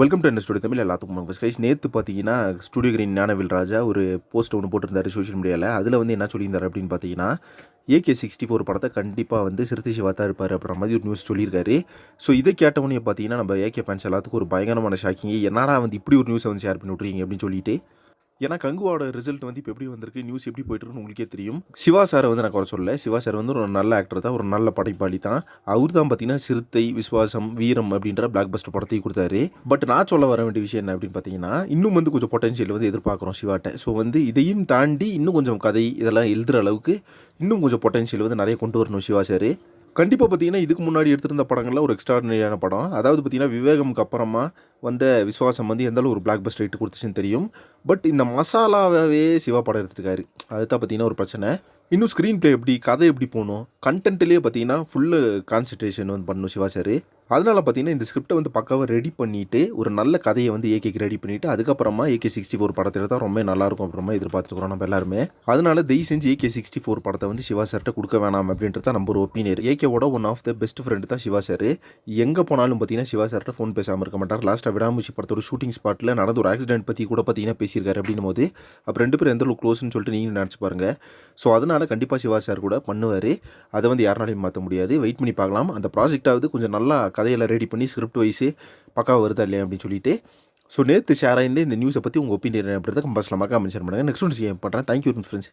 Welcome to என்ன studio Tamil எல்லாத்துக்கும் மங்கஸ் கைஸ் நேற்று பார்த்தீங்கன்னா ஸ்டுடியோ கிரீன் ஞானவில் ராஜா ஒரு போஸ்ட் ஒன்று போட்டிருந்தாரு சோஷியல் மீடியாவில் அதில் வந்து என்ன சொல்லியிருந்தார் அப்படின்னு பார்த்தீங்கன்னா ஏகே சிக்ஸ்டி ஃபோர் படத்தை கண்டிப்பாக வந்து சிறுத்தை சிவாத்தா இருப்பார் அப்படின்ற மாதிரி ஒரு நியூஸ் சொல்லியிருக்காரு. ஸோ இதை கேட்டவொடனே பார்த்தீங்கன்னா நம்ம ஏகே ஃபேன்ஸ் எல்லாத்துக்கும் ஒரு பயங்கரமான ஷாக்கிங் என்னடா வந்து இப்படி ஒரு நியூஸை வந்து ஷேர் பண்ணி விட்றீங்க அப்படின்னு சொல்லிட்டு ஏன்னா கங்குவோட ரிசல்ட் வந்து இப்போ எப்படி வந்திருக்கு நியூஸ் எப்படி போயிட்டுருக்குன்னு உங்களுக்கே தெரியும். சிவா சார் வந்து நான் குறை சொல்லலை. சிவா சார் வந்து ஒரு நல்ல ஆக்டர் தான் ஒரு நல்ல படைப்பாளி தான். அவர் தான் பார்த்தீங்கன்னா சிறுத்தை விஸ்வாசம் வீரம் அப்படின்ற பிளாக் பஸ்டர் படத்தையும் கொடுத்தாரு. பட் நான் சொல்ல வர வேண்டிய விஷயம் என்ன அப்படின்னு பார்த்தீங்கன்னா இன்னும் வந்து கொஞ்சம் பொட்டன்ஷியல் வந்து எதிர்பார்க்குறோம் சிவாட்ட. ஸோ வந்து இதையும் தாண்டி இன்னும் கொஞ்சம் கதை இதெல்லாம் எழுதுகிற அளவுக்கு இன்னும் கொஞ்சம் பொட்டன்ஷியல் வந்து நிறைய கொண்டு வரணும் சிவா சார். கண்டிப்பாக பார்த்தீங்கன்னா இதுக்கு முன்னாடி எடுத்திருந்த படங்கள்ல ஒரு எக்ஸ்ட்ராடினரியான படம். அதாவது பார்த்தீங்கன்னா விவேகம்க்கு அப்புறமா வந்த விஸ்வாசம் வந்து எந்த ஒரு பிளாக் பஸ்ட் ரைட்டு கொடுத்துச்சுன்னு தெரியும். பட் இந்த மசாலாவே சிவா படம் எடுத்துருக்காரு. அதுதான் பார்த்தீங்கன்னா ஒரு பிரச்சனை. இன்னும் ஸ்க்ரீன் ப்ளே எப்படி கதை எப்படி போகணும்? கண்டென்ட்லேயே பார்த்தீங்கன்னா ஃபுல்லு கான்சன்ட்ரேஷன் வந்து பண்ணணும் சிவா சார் அதனால் பார்த்தீங்கன்னா இந்த ஸ்கிரிப்டை வந்து பக்காவாக ரெடி பண்ணிவிட்டு ஒரு நல்ல கதையை வந்து ஏகேக்கு ரெடி பண்ணிவிட்டு அதுக்கப்புறமா ஏகே சிக்ஸ்டி ஃபோர் படத்தை தான் ரொம்ப நல்லாயிருக்கும் அப்புறமா எதிர்பார்த்துருக்குறோம் நம்ம எல்லாருமே. அதனால் தயவு செஞ்சு ஏகே சிக்ஸ்டி ஃபோர் படத்தை வந்து சிவா சார்கிட்ட கொடுக்க வேணாம் அப்படின்றது தான் நம்ம ஒரு ஒப்பீனியர் ஏகேவோட one of the best friend தான் சிவா சார் எங்கே போனாலும் பார்த்தீங்கன்னா சிவா சார்கிட்ட ஃபோன் பேசாமல் இருக்க மாட்டார். லாஸ்ட்டாக விடாமூச்சி படத்தோட ஷூட்டிங் ஸ்பாட்டில் நடந்த ஒரு ஆக்சிடென்ட் பற்றி கூட பார்த்தீங்கன்னா பேசியிருக்காரு அப்படின்னும் போது அப்போ ரெண்டு பேரும் எந்த அளவுக்கு க்ளோஸ்னு சொல்லிட்டு நீங்கள் நினச்சி பாருங்கள் ஸோ அதனால் கண்டிப்பாக சிவா சார் கூட பண்ணுவார். அதை வந்து யாருனாலையும் மாற்ற முடியாது. வெயிட் பண்ணி பார்க்கலாம். அந்த ப்ராஜெக்டாவது கொஞ்சம் நல்லா கதையெல்லாம் ரெடி பண்ணி ஸ்கிரிப்ட் வைஸு பக்காவாக வருதா இல்லையா அப்படின்னு சொல்லிட்டு. ஸோ நேற்று ஷேர் ஆயிருந்த இந்த நியூஸை பற்றி உங்கள் ஒப்பீனியன் அப்படின்றத கம்பல்ஸ்லாம் மென்ஷன் பண்ணுங்கள் நெக்ஸ்ட் ஒன்று பண்ணுறேன் தேங்க்யூ ஃப்ரெண்ட்ஸ்